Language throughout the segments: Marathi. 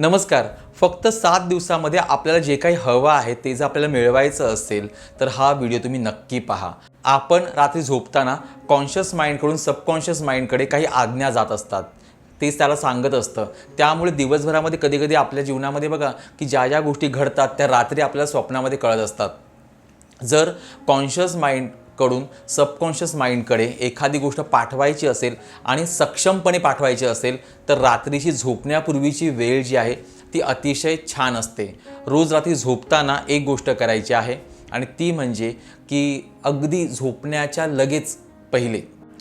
नमस्कार. फक्त सात दिवसामध्ये आपल्याला जे काही हवं आहे ते जर आपल्याला मिळवायचं असेल तर हा व्हिडिओ तुम्ही नक्की पहा. आपण रात्री झोपताना कॉन्शियस माइंडकडून सबकॉन्शियस माइंडकडे काही आज्ञा जात असतात. तेच त्याला सांगत असतं. त्यामुळे दिवसभरामध्ये कधी कधी आपल्या जीवनामध्ये बघा की ज्या ज्या गोष्टी घडतात त्या रात्री आपल्याला स्वप्नामध्ये कळत असतात. जर कॉन्शियस माइंड कडून सबकॉन्शियस माइंडकडे एखादी गोष्ट पाठवायची असेल आणि सक्षमपणे पाठवायची असेल तर रात्रीची झोपण्यापूर्वीची वेळ जी आहे ती अतिशय छान असते. रोज रात्री झोपताना एक गोष्ट करायची आहे आणि ती म्हणजे की अगदी झोपण्याच्या लगेच पहिले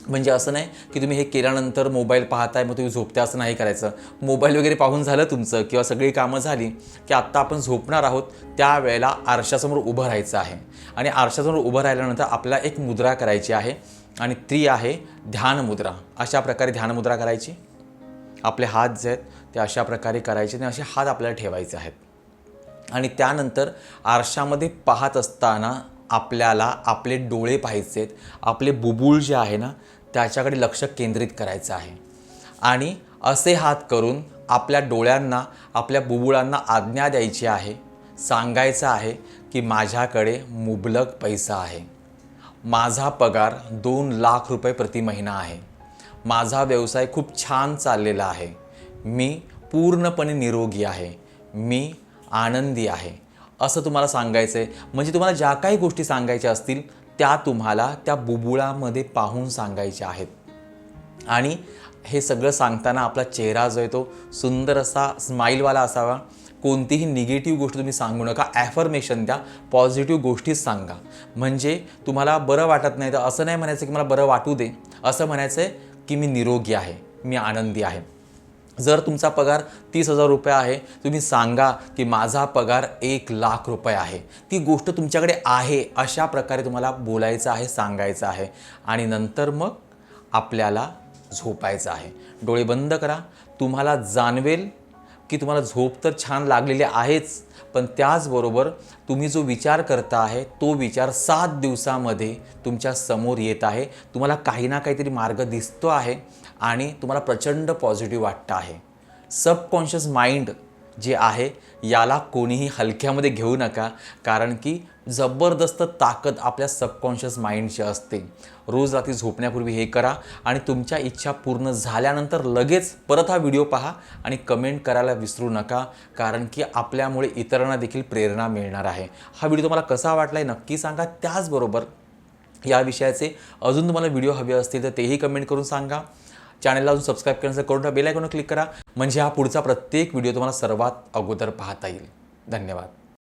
म्हणजे असं नाही की तुम्ही हे केल्यानंतर मोबाईल पाहताय मग तुम्ही झोपता असं नाही करायचं. मोबाईल वगैरे पाहून झालं तुमचं किंवा सगळी कामं झाली की आत्ता आपण झोपणार आहोत त्यावेळेला आरशासमोर उभं राहायचं आहे. आणि आरशासमोर उभं राहिल्यानंतर आपल्याला एक मुद्रा करायची आहे आणि ती आहे ध्यानमुद्रा अशा प्रकारे ध्यानमुद्रा करायची. आपले हात जे आहेत ते अशा प्रकारे करायचे आणि असे हात आपल्याला ठेवायचे आहेत. आणि त्यानंतर आरशामध्ये पाहत असताना आपल्याला आपले डोळे पाहायचे आहेत. आपले बुबुळ जे आहे ना त्याच्याकडे लक्ष केंद्रित करायचं आहे. आणि असे हात करून आपल्या डोळ्यांना आपल्या बुबुळांना आज्ञा द्यायची आहे सांगायचं आहे की माझ्याकडे मुबलक पैसा आहे. माझा पगार दोन लाख रुपये प्रति महिना आहे. माझा व्यवसाय खूप छान चाललेला आहे. मी पूर्णपणे निरोगी आहे. मी आनंदी आहे. असं तुम्हाला सांगायचं आहे म्हणजे तुम्हाला ज्या काही गोष्टी सांगायच्या असतील त्या तुम्हाला त्या बुबुळामध्ये पाहून सांगायच्या आहेत. आणि हे सगळं सांगताना आपला चेहरा जो आहे तो सुंदर असा स्माईलवाला असावा. कोणतीही निगेटिव्ह गोष्ट तुम्ही सांगू नका. ॲफर्मेशन द्या. पॉझिटिव्ह गोष्टीच सांगा. म्हणजे तुम्हाला बरं वाटत नाही. तर असं नाही म्हणायचं की मला बरं वाटू दे. असं म्हणायचं आहे की मी निरोगी आहे. मी आनंदी आहे. जर तुमचा पगार तीस हजार रुपये आहे तुम्ही सांगा की माझा पगार एक लाख रुपये आहे. ती गोष्ट तुमच्याकडे आहे अशा प्रकारे तुम्हाला बोलायचं आहे सांगायचं आहे. आणि नंतर मग आपल्याला झोपायचं आहे. डोळे बंद करा. तुम्हाला जाणवेल की तुम्हाला झोप तर छान लागलेली आहेच पण त्याचबरोबर तुम्ही जो विचार करता आहे तो विचार सात दिवसामध्ये तुमच्यासमोर येत आहे. तुम्हाला काही ना काहीतरी मार्ग दिसतो आहे आणि तुम्हाला प्रचंड पॉझिटिव्ह वाटतं आहे. सबकॉन्शियस माइंड जे आहे याला कोणीही हलक्यामध्ये घेऊ नका कारण की जबरदस्त ताकद आपल्या सबकॉन्शियस माइंडची असते. रोज रात्री झोपण्यापूर्वी हे करा आणि तुमच्या इच्छा पूर्ण झाल्यानंतर लगेच परत हा व्हिडिओ पहा आणि कमेंट करायला विसरू नका कारण की आपल्यामुळे इतरांना देखील प्रेरणा मिळणार आहे. हा व्हिडिओ तुम्हाला कसा वाटला आहे नक्की सांगा. त्याचबरोबर या विषयाचे अजून तुम्हाला व्हिडिओ हवे असतील तर तेही कमेंट करून सांगा. चॅनलला अजून सबस्क्राईब करण्याचं करून बेल आयकॉनवर क्लिक करा. म्हणजे हा पुढचा प्रत्येक व्हिडिओ तुम्हाला सर्वात अगोदर पाहता येईल. धन्यवाद.